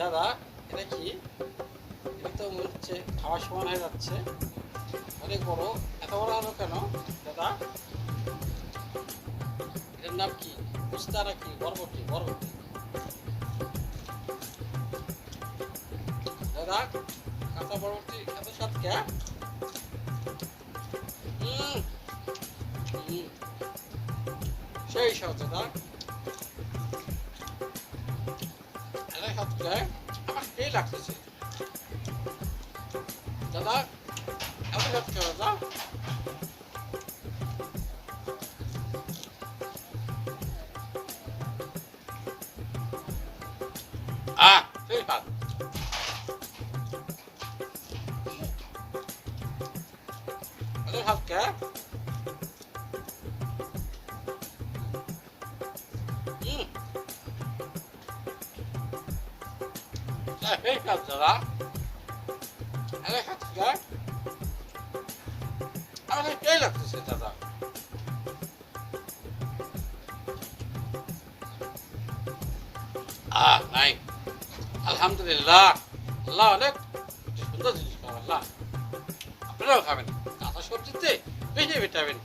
দাদা, এটা কি? এটা তো খাওয়ার সমান হয়ে যাচ্ছে। অনেক বড়, এত বড় হলো কেন? দাদা, এটার নাম কি? বরবটি বরবটি। দাদা, কাঁচা বরবটি, এত কে? সেই স্বাদ, দাদা। স্বাদ কে আমার খেয়ে লাগতেছে দাদা স্বাদ কে দাদা Ah, সেই স্বাদ এত স্বাদ কে সেই স্বাদ দাদা এত স্বাদ কে আমার খেয়ে লাগতেছে দাদা আহ নাই আলহামদুলিল্লাহ আল্লাহ অনেক সুন্দর জিনিস খাওয়া আল্লাহ আপনারাও খাবেন কাঁচা সবজিতে বেশি ভিটামিন